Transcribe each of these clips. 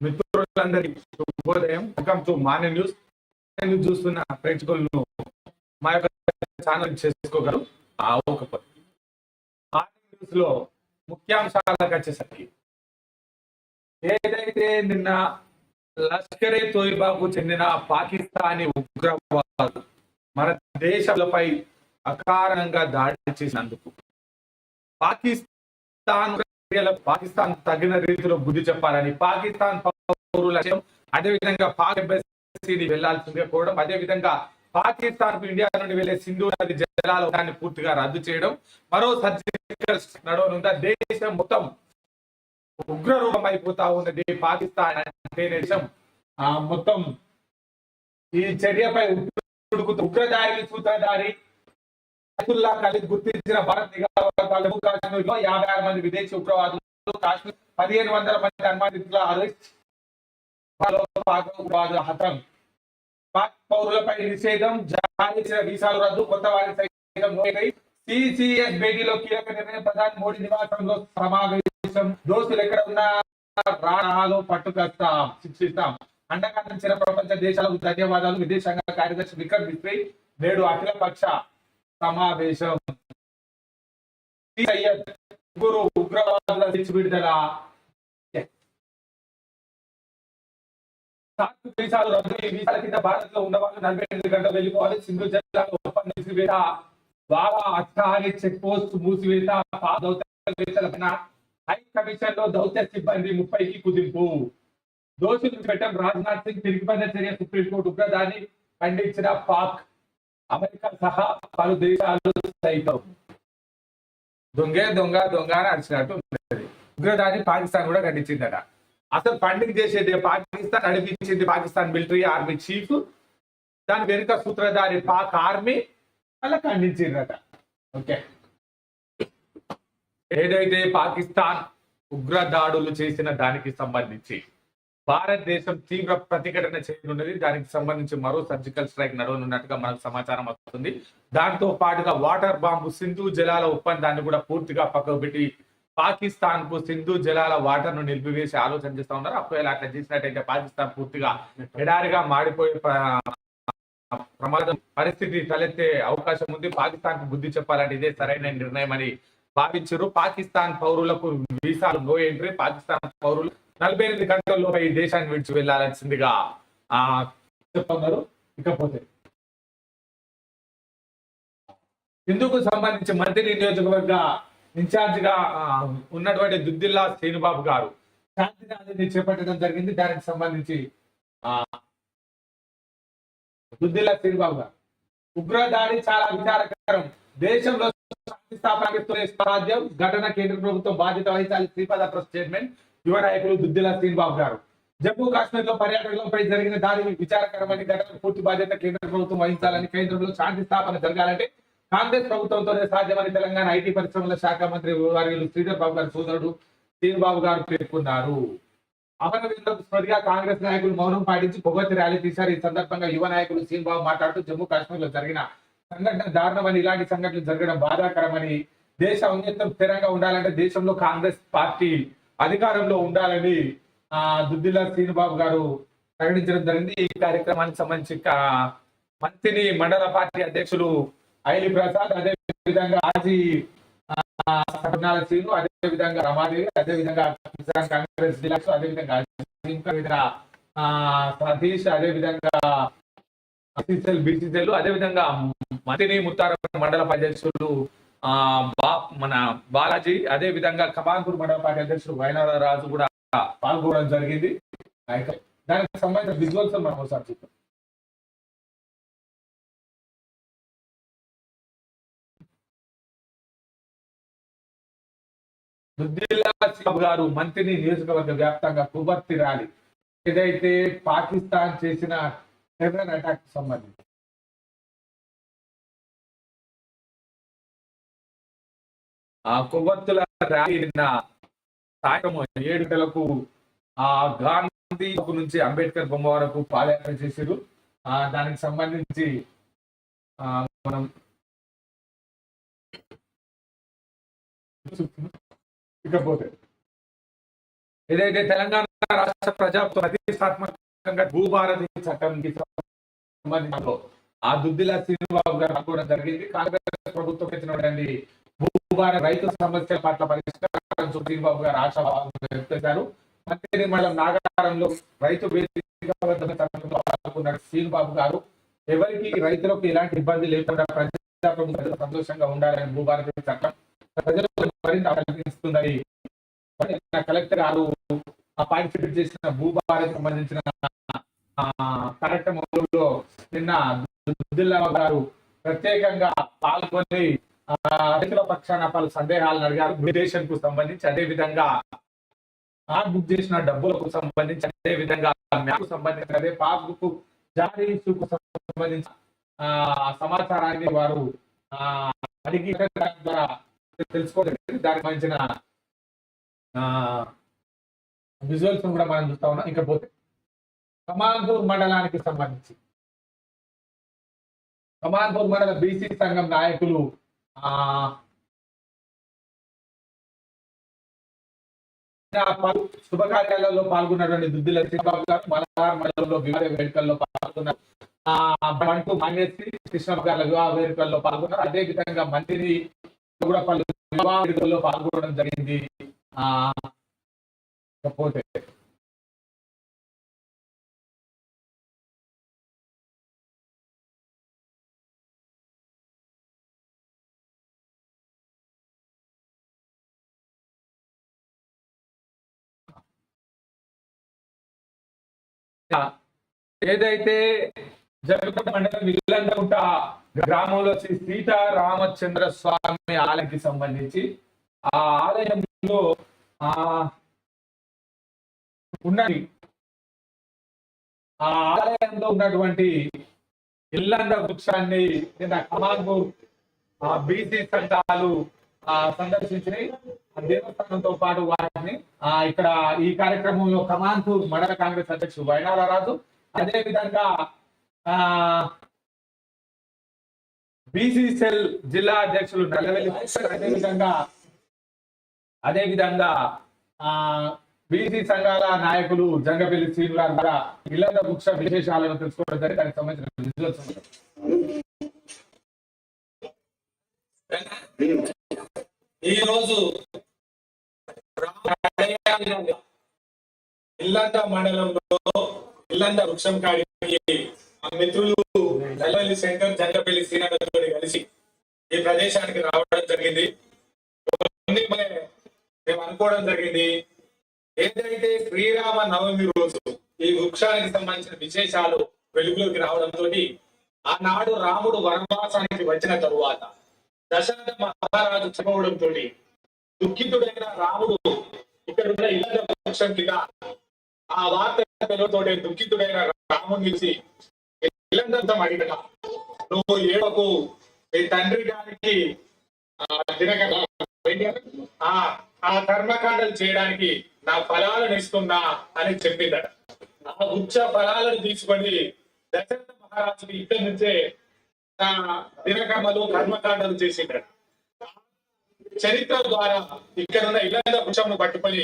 మిత్రులందరికీ శుభోదయం. Welcome to morning news news చూస్తున్న ప్రేక్షకులను మా యొక్క ఛానల్ చేసుకోగలరు. ఆ మార్నింగ్ న్యూస్లో ముఖ్యాంశాలకు వచ్చేసరికి ఏదైతే నిన్న లష్కరే తోయిబాకు చెందిన పాకిస్తానీ ఉగ్రవాదు మన దేశాలపై అకారణంగా దాడి చేసినందుకు పాకిస్తాన్ పాకిస్తాన్ తగిన రీతిలో బుద్ధి చెప్పాలని పాకిస్తాన్ పౌరుల అదేవిధంగా పాక్ ఎంబసీని వెళ్ళాల్సిందిగా కోవడం అదేవిధంగా పాకిస్తాన్కు ఇండియా నుండి వెళ్ళే సింధు నది జలాల దాన్ని పూర్తిగా రద్దు చేయడం మరో సర్జికల్ నడవనుందా? దేశం మొత్తం ఉగ్ర రూపం అయిపోతా ఉన్నది పాకిస్తాన్ అంటే దేశం. మొత్తం ఈ చర్యపై ఉగ్రదారి సూత్రధారి అతుల్లా ఖలీద్ గుర్తించిన భారత్ నిఘా వర్గాలు కాశ్మీర్లో యాభై ఆరు మంది విదేశీ ఉగ్రవాదులు కాశ్మీర్ పదిహేను వందల మంది అనుమానితుల అరెస్ట్ ఉగ్రవాదుల హతం. పాక్ పౌరులపై నిషేధం జారీ వీసాలు రద్దు కొత్త వారి సైతం సిసిఎస్ భేటీలో కీలక నిర్ణయం ప్రధాని మోడీ నివాసంలో సమావేశం. దోస్తులు ఎక్కడ ఉన్నా రాలో పట్టుకొస్తాం శిక్షిస్తాం. అండగా అందించిన ప్రపంచ దేశాలకు ధన్యవాదాలు. విదేశాంగ కార్యదర్శి విక్రమ్ మిత్రి నేడు అఖిల పక్ష సమావేశం. సయ్యద్ గురు ఉగ్రవాదుల విడుదల. సాకు రద్దు వీసాల కింద భారత్లో ఉన్న వాళ్ళు నలభై ఎనిమిది గంటలు వెళ్ళిపోవాలి. సింధు జిల్లాలో ఒప్పందం మూసివేత బాబా అత్తారి చెక్ పోస్ట్ మూసివేత. హై కమిషన్లో దౌత్య సిబ్బంది ముప్పైకి కుదింపు. దోషులు పెట్టం రాజ్నాథ్ సింగ్ తిరిగిపోయిన చర్య సుప్రీంకోర్టు ఉగ్రదాన్ని ఖండించిన పాక్. అమెరికా సహా పలు దేశాలు సైతం దొంగే దొంగ దొంగ అని అరిచినట్టు ఉన్నది. ఉగ్రదాన్ని పాకిస్తాన్ కూడా ఖండించిందట. అసలు ఫండింగ్ చేసేది పాకిస్తాన్ నడిపించింది పాకిస్తాన్ మిలిటరీ ఆర్మీ చీఫ్ దాని వెనుక సూత్రధారి పాక్ ఆర్మీ అలా ఖండించిందట. ఓకే ఏదైతే పాకిస్తాన్ ఉగ్ర దాడులు చేసిన దానికి సంబంధించి భారతదేశం తీవ్ర ప్రతిఘటన చేయనున్నది దానికి సంబంధించి మరో సర్జికల్ స్ట్రైక్ నడవనున్నట్టుగా మనకు సమాచారం వస్తుంది. దాంతో పాటుగా వాటర్ బాంబు సింధు జలాల ఒప్పందాన్ని కూడా పూర్తిగా పక్కకు పెట్టి పాకిస్తాన్కు సింధు జలాల వాటర్ను నిలిపివేసి ఆలోచన చేస్తా ఉన్నారు. ఒకవేళ అట్లా చేసినట్టయితే పాకిస్తాన్ పూర్తిగా ఎడారిగా మాడిపోయే ప్రమాదం పరిస్థితి తలెత్తే అవకాశం ఉంది. పాకిస్తాన్కు బుద్ధి చెప్పాలంటే ఇదే సరైన నిర్ణయం అని భావించారు. పాకిస్తాన్ పౌరులకు వీసాలు నో ఎంట్రీ. పాకిస్తాన్ పౌరులు నలభై ఎనిమిది గంటల్లో ఈ దేశాన్ని విడిచి వెళ్ళాల్సిందిగా ఆ చెప్తున్నారు ఇకపోతే ఇందుకు సంబంధించి మంత్రి నియోజకవర్గ ఇన్ఛార్జిగా ఉన్నటువంటి దుద్దిల్లా శ్రీనుబాబు గారు శాంతి చేపట్టడం జరిగింది. దానికి సంబంధించి దుద్దిల్లా శ్రీనుబాబు గారు. ఉగ్రదాడి చాలా విచారకరం. దేశంలో శాంతి స్థాపనకి సాధ్యం ఘటన కేంద్ర ప్రభుత్వం బాధ్యత వహించాలి. శ్రీపాద ప్రెస్ స్టేట్మెంట్ యువ నాయకులు దుద్దిల్లా గారు. జమ్మూ కాశ్మీర్లో పర్యాటకులపై జరిగిన దాడి విచారకరమైన ఘటన పూర్తి బాధ్యత కేంద్ర ప్రభుత్వం వహించాలని కేంద్రంలో శాంతి స్థాపన జరగాలంటే కాంగ్రెస్ ప్రభుత్వంతోనే సాధ్యమని తెలంగాణ ఐటీ పరిశ్రమల శాఖ మంత్రి వర్యులు శ్రీధర్ బాబు గారి సోదరుడు శ్రీనిబాబు గారు పేర్కొన్నారు. అమరవీరులకు స్మృతిగా కాంగ్రెస్ నాయకులు మౌనం పాటించి పొగతి ర్యాలీ తీశారు. ఈ సందర్భంగా యువ నాయకులు శ్రీనిబాబు మాట్లాడుతూ జమ్మూ కాశ్మీర్లో జరిగిన సంఘటన దారుణమని ఇలాంటి సంఘటనలు జరగడం బాధాకరమని దేశ ఔన్నత్యం స్థిరంగా ఉండాలంటే దేశంలో కాంగ్రెస్ పార్టీ అధికారంలో ఉండాలని ఆ దుద్దిల్లా శ్రీనుబాబు గారు ప్రకటించడం జరిగింది. ఈ కార్యక్రమానికి సంబంధించి మంత్రిని మండల పార్టీ అధ్యక్షులు ఐలి ప్రసాద్ అదే విధంగా ఆజీ సత్యనారాయణ శ్రీను అదే విధంగా రమాదేవి అదే విధంగా కిసాన్ కాంగ్రెస్ జిల్లా అదే విధంగా అజీం విధంగా, సతీష్ అదే విధంగా బీసీసీఎల్ అదే విధంగా మంత్రిని ముత్తార మండల అధ్యక్షులు మన బాలాజీ అదే విధంగా కమాన్పూర్ మండల పార్టీ అధ్యక్షుడు వైనాథ రాజు కూడా పాల్గొనడం జరిగింది. దానికి సంబంధించిన విజువల్స్ మనం ఒకసారి చూద్దాం. గారు మంత్రిని నియోజకవర్గ వ్యాప్తంగా కుబర్తి ర్యాలీ. ఏదైతే పాకిస్తాన్ చేసిన టెర్రర్ అటాక్ సంబంధించి. ఆ కొవ్వొత్తుల ర్యాలీ నిన్న సాయంత్రం ఏడు గంటలకు ఆ గాంధీ నుంచి అంబేద్కర్ బొమ్మ వరకు పాదయాత్ర చేశారు ఆ దానికి సంబంధించి ఆ మనం ఇకపోతే ఏదైతే తెలంగాణ రాష్ట్ర ప్రజా ప్రతిష్టాత్మకంగా భూభారతి చట్టానికి సంబంధించిన ఆ దుద్దిలా శ్రీనివాబు గారు అనుకోవడం జరిగింది. కాంగ్రెస్ ప్రభుత్వం భూభార రైతు సమస్యల పట్ల పరిష్కారం శ్రీనిబాబు గారు ఆశాభావం వ్యక్తం మంత్రి మండలం నాగారంలో రైతు వేదిక వద్ద తరగతిలో గారు. ఎవరికి రైతులకు ఎలాంటి ఇబ్బంది లేకుండా ప్రజాప్రభుత్వం సంతోషంగా ఉండాలని భూభారతి చట్టం ప్రజలకు మరింత కల్పిస్తుందని కలెక్టర్ గారు ఆ పార్టిసిపేట్ చేసిన భూభారతి సంబంధించిన కార్యక్రమంలో నిన్న దుద్దుల్లా గారు ప్రత్యేకంగా పాల్గొని రైతుల పక్షాన పలు సందేహాలను అడిగారు. మ్యూటేషన్కు సంబంధించి అదే విధంగా ఆ బుక్ చేసిన డబ్బులకు సంబంధించి అదే విధంగా మ్యాప్ సంబంధించి అదే పాస్బుక్ జారీ ఇష్యూకు ఆ సమాచారాన్ని వారు ఆ అడిగి ద్వారా తెలుసుకోలేదు. దానికి సంబంధించిన విజువల్స్ కూడా మనం చూస్తా ఉన్నాం. ఇంకా పోతే కమాన్పూర్ మండలానికి సంబంధించి. కమాన్పూర్ మండల బీసీ సంఘం నాయకులు శుభకార్యాలలో పాల్గొన్నటువంటి దుద్ది లక్ష్మీబాబు గారు మలయాళ మండలంలో వివాహ వేడుకల్లో పాల్గొన్నారు. ఆ బంటు మాన్యశ్రీ కృష్ణబాబు గారి వివాహ వేడుకల్లో పాల్గొన్నారు. అదే విధంగా మంత్రి కూడా పలు వివాహ వేడుకల్లో పాల్గొనడం జరిగింది. ఆ ఏదైతే జగత మండలం విల్లందగుంట గ్రామంలో శ్రీ సీతారామచంద్ర స్వామి ఆలయానికి సంబంధించి ఆ ఆలయంలో ఆ ఉన్నది. ఆ ఆలయంలో ఉన్నటువంటి ఇల్లంద వృక్షాన్ని నిన్న కమాన్పూర్ ఆ బీసీ సంఘాలు సందర్శించి దేవస్థానంతో పాటు వారిని ఆ ఇక్కడ ఈ కార్యక్రమంలో కమాన్పూర్ మండల కాంగ్రెస్ అధ్యక్షుడు వైనాల రాజు అదే విధంగా ఆ బీసీ సెల్ జిల్లా అధ్యక్షులు నల్లవెల్లి అదే విధంగా అదే విధంగా ఆ బీసీ సంఘాల నాయకులు జంగపల్లి శ్రీనివాస్ ద్వారా ఇళ్ళ ముఖ్య విశేషాలను తెలుసుకోవడం జరిగింది. దానికి సంబంధించిన విజువల్స్ ఈ రోజు ఇల్లంద మండలంలో ఇల్లంద వృక్షం కాడి మా మిత్రులు నల్లవల్లి శంకర్ జంగపల్లి శ్రీనగర్ కలిసి ఈ ప్రదేశానికి రావడం జరిగింది. మేము అనుకోవడం జరిగింది. ఏదైతే శ్రీరామ నవమి రోజు ఈ వృక్షానికి సంబంధించిన విశేషాలు వెలుగులోకి రావడంతో ఆనాడు రాముడు వనవాసానికి వచ్చిన తరువాత దశరథ మహారాజు చనిపోవడంతో దుఃఖితుడైన రాముడు ఇక్కడ ఉన్న ఇళ్ళ కింద ఆ వార్త తెలుగుతోటే దుఃఖితుడైన రాముడి నుంచి ఇల్లంతం అడిగిన నువ్వు ఏడకు నీ తండ్రి గారికి ఆ, ఆ కర్మకాండలు చేయడానికి నా ఫలాలను ఇస్తున్నా అని చెప్పిందట. ఆ వృక్ష ఫలాలను తీసుకొని దశరథ మహారాజుకి ఇక్కడి నుంచే దినకర్మలు కర్మకాండలు చేసిండ్రు. చరిత్ర ద్వారా ఇక్కడ ఉన్న ఇల్లంద వృక్షమును పట్టుకొని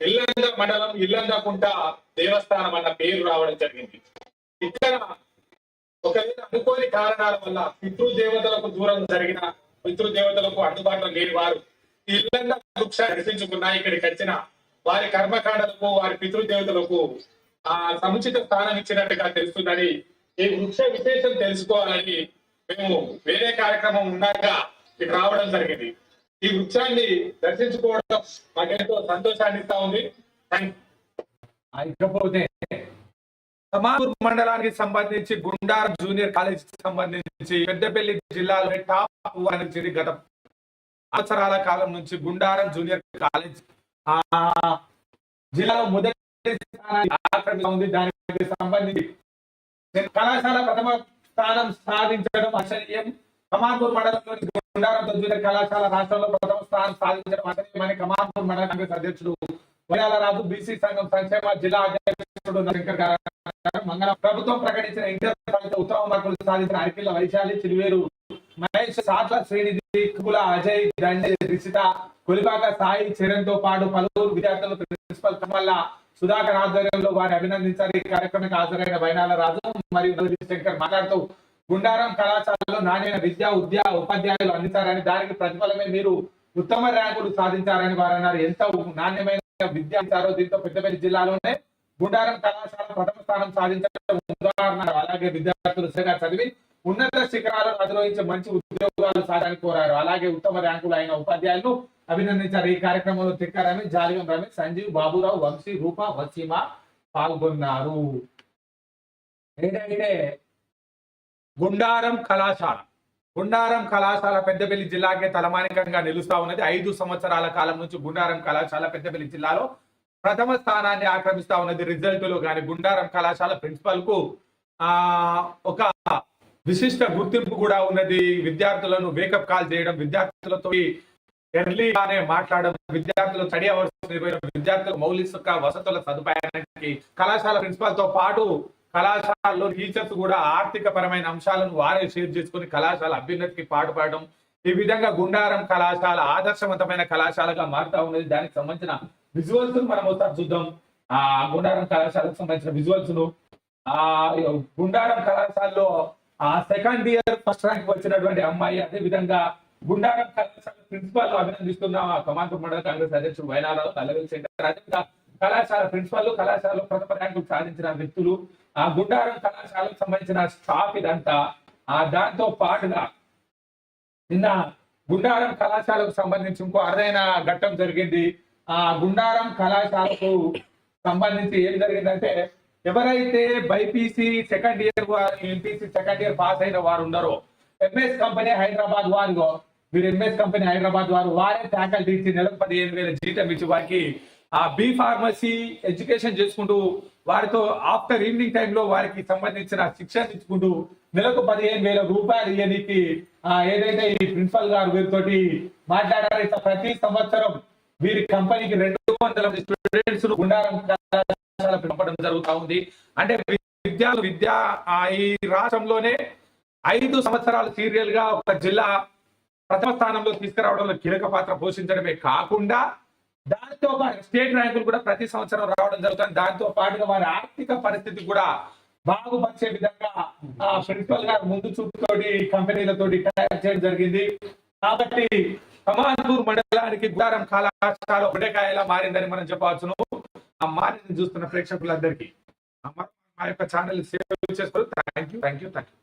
ఇల్లంద మండలం ఇల్లంద కుంట దేవస్థానం అన్న పేరు రావడం జరిగింది. ఇక్కడ ఒకవేళ అనుకోని కారణాల వల్ల పితృదేవతలకు దూరం జరిగిన పితృదేవతలకు అందుబాటులో లేని వారు ఇల్లంద వృక్ష దర్శించుకున్నా ఇక్కడికి వచ్చిన వారి కర్మకాండలకు వారి పితృదేవతలకు ఆ సముచిత స్థానం ఇచ్చినట్టుగా తెలుస్తుందని ఈ వృక్ష విశేషం తెలుసుకోవాలని మేము వేరే కార్యక్రమం ఉన్నాక ఇక్కడ రావడం జరిగింది. ఈ వృక్షాన్ని దర్శించుకోవడం మాకెంతో సంతోషాన్ని ఇస్తా ఉంది. ఇకపోతే సమాపూర్ మండలానికి సంబంధించి గుండారం జూనియర్ కాలేజ్ సంబంధించి పెద్దపల్లి జిల్లాలో టాప్ వన్ గత సంవత్సరాల కాలం నుంచి గుండారం జూనియర్ కాలేజ్. ఆ జిల్లాలో మొదటి స్థానాన్ని ఆక్రమించి ఉంది. దానికి సంబంధించి కళాశాల ప్రథమ స్థానం సాధించడం అసహ్యం. కమాన్పూర్ మండలంలోని గుండారం జూనియర్ కళాశాల రాష్ట్రంలో ప్రథమ స్థానం సాధించడం అసహ్యమని కమాన్పూర్ మండల కాంగ్రెస్ అధ్యక్షుడు వైరాల రాజు బీసీ సంఘం సంక్షేమ జిల్లా అధ్యక్షుడు శంకర్ గారు మంగళ ప్రభుత్వం ప్రకటించిన ఇంటర్ ఫలిత ఉత్తమ మార్కులు సాధించిన అరిపిల్ల వైశాలి చిరువేరు మహేష్ సాట్ల శ్రీనిధి కుల అజయ్ దండే రిషిత కొలిపాక సాయి చరణ్తో పాటు పలువురు విద్యార్థులు ప్రిన్సిపల్ కమల్లా సుధాకర్ ఆధ్వర్యంలో వారిని అభినందించారు. ఈ కార్యక్రమానికి హాజరైన వైనాల రాజు మరియు నవదీప్ శంకర్ మాట్లాడుతూ గుండారం కళాశాలలో నాణ్యమైన విద్యా ఉద్యా ఉపాధ్యాయులు అందించారని దానికి ప్రతిఫలమే మీరు ఉత్తమ ర్యాంకులు సాధించారని వారు అన్నారు. ఎంత నాణ్యమైన విద్య అందించారో దీంతో పెద్దపల్లి జిల్లాలోనే గుండారం కళాశాల ప్రథమ స్థానం సాధించడం ఉదాహరణ. అలాగే విద్యార్థులు శ్రద్ధగా చదివి ఉన్నత శిఖరాలను అధిరోహించే మంచి ఉద్యోగాలు సాధారణ కోరారు. అలాగే ఉత్తమ ర్యాంకులు అయిన ఉపాధ్యాయులు అభినందించారు. ఈ కార్యక్రమంలో తిక్క రమేష్ జాలిగం రమేష్ సంజీవ్ బాబురావు వంశీ రూప వసీమ పాల్గొన్నారు. ఏంటంటే గుండారం కళాశాల గుండారం కళాశాల పెద్దపల్లి జిల్లాకే తలమానికంగా నిలుస్తా ఉన్నది. ఐదు సంవత్సరాల కాలం నుంచి గుండారం కళాశాల పెద్దపల్లి జిల్లాలో ప్రథమ స్థానాన్ని ఆక్రమిస్తా ఉన్నది. రిజల్ట్లో కానీ గుండారం కళాశాల ప్రిన్సిపల్కు ఆ ఒక విశిష్ట గుర్తింపు కూడా ఉన్నది. విద్యార్థులను వేకప్ కాల్ చేయడం విద్యార్థులతో ఎర్లీగానే మాట్లాడడం విద్యార్థులు స్టడీ అవర్స్ నిర్వహించడం మౌలిక వసతుల సదుపాయానికి కళాశాల ప్రిన్సిపాల్తో పాటు కళాశాలలో టీచర్స్ కూడా ఆర్థిక పరమైన అంశాలను వారే షేర్ చేసుకుని కళాశాల అభ్యున్నతికి పాటుపడడం. ఈ విధంగా గుండారం కళాశాల ఆదర్శవంతమైన కళాశాలగా మారుతా ఉన్నది. దానికి సంబంధించిన విజువల్స్ మనం ఒకసారి చూద్దాం. ఆ గుండారం కళాశాలకు సంబంధించిన విజువల్స్ను. ఆ గుండారం కళాశాలలో ఆ సెకండ్ ఇయర్ ఫస్ట్ ర్యాంక్ వచ్చినటువంటి అమ్మాయి అదే విధంగా గుండారం కళాశాల ప్రిన్సిపాల్ అభినందిస్తున్న. కమాండర్ మండల కాంగ్రెస్ అధ్యక్షుడు వైనారావు తలవేలు శంకర్ అదేవిధంగా కళాశాల ప్రిన్సిపాల్ కళాశాలలో ప్రథమ ర్యాంకు సాధించిన వ్యక్తులు. ఆ గుండారం కళాశాలకు సంబంధించిన స్టాఫ్ ఇదంతా. ఆ దాంతో పాటుగా నిన్న గుండారం కళాశాలకు సంబంధించి ఇంకో అరుదైన ఘట్టం జరిగింది. ఆ గుండారం కళాశాలకు సంబంధించి ఏం జరిగిందంటే ఎవరైతే BiPC second year MPC second year pass అయిన వారు ఉన్నారో ఎంఎస్ కంపెనీ హైదరాబాద్ వారు మీరు ఎంఎస్ కంపెనీ హైదరాబాద్ వారు వారే ఫ్యాకల్టీ ఇచ్చి నెలకు పదిహేను వేల జీతం ఇచ్చి వారికి ఆ బి ఫార్మసీ ఎడ్యుకేషన్ చేసుకుంటూ వారితో ఆఫ్టర్ ఈవినింగ్ టైంలో వారికి సంబంధించిన శిక్షణ ఇచ్చుకుంటూ నెలకు పదిహేను వేల రూపాయలు ఇవ్వడానికి ఆ, ఏదైతే ఈ ప్రిన్సిపల్ గారు వీరితోటి మాట్లాడారో ఇట్లా ప్రతి సంవత్సరం వీరి కంపెనీకి రెండు వందల స్టూడెంట్స్ గుండారం పంపడం జరుగుతూ ఉంది. అంటే విద్యార్థులు విద్యా ఆ, ఈ రాష్ట్రంలోనే ఐదు సంవత్సరాలు సీరియల్గా ఒక జిల్లా ప్రథమ స్థానంలో తీసుకురావడంలో కీలక పాత్ర పోషించడమే కాకుండా దాంతో పాటు స్టేట్ ర్యాంకులు కూడా ప్రతి సంవత్సరం రావడం జరుగుతుంది. దాంతో పాటుగా వారి ఆర్థిక పరిస్థితి కూడా బాగుపరిచే విధంగా ఆ ప్రిన్సిపల్ గారు ముందు చూపుతోటి కంపెనీలతోటి తయారు చేయడం జరిగింది. కాబట్టి కమాన్పూర్ మండలానికి గుడారం కళాశాల ఉడకాయలా మారిందని మనం చెప్పవచ్చును. ఆ మారింది చూస్తున్న ప్రేక్షకులందరికీ మా- మా యొక్క ఛానల్ సేవ్ చేసుకోరు thank you thank you thank you